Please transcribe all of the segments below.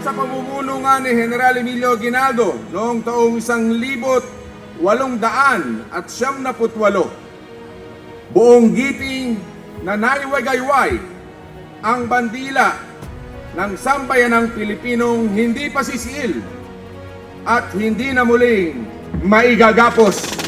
sa pamumuno nga ni General Emilio Aguinaldo noong taong isang libot walong daan at siyam na putwalo, buong giting na naiwagayway ang bandila ng sambayanang Pilipinong hindi pasisiil at hindi na muling maigagapos.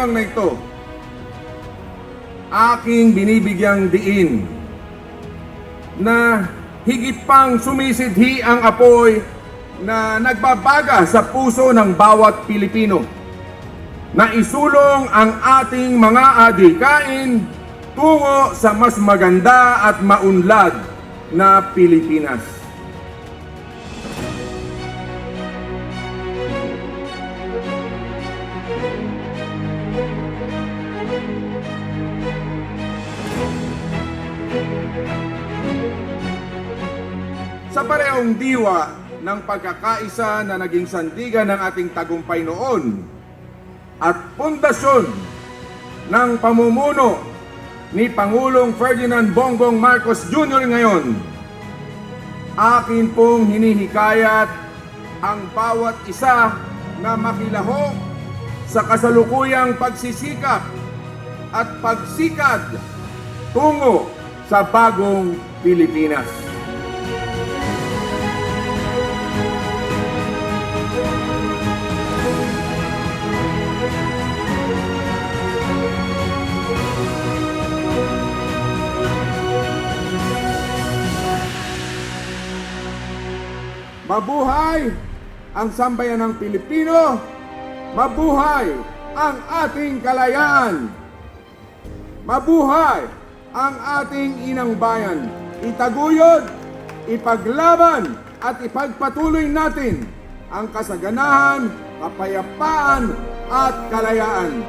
Pagdiriwang na ito, aking binibigyang diin na higit pang sumisidhi ang apoy na nagbabaga sa puso ng bawat Pilipino na isulong ang ating mga adikain tungo sa mas maganda at maunlad na Pilipinas. Sa parehong diwa ng pagkakaisa na naging sandigan ng ating tagumpay noon at pundasyon ng pamumuno ni Pangulong Ferdinand Bongbong Marcos Jr. ngayon, akin pong hinihikayat ang bawat isa na makilahok sa kasalukuyang pagsisikap at pagsikad tungo sa bagong Pilipinas. Mabuhay ang sambayanang Pilipino! Mabuhay ang ating kalayaan! Mabuhay ang ating inang bayan! Itaguyod, ipaglaban at ipagpatuloy natin ang kasaganahan, kapayapaan at kalayaan.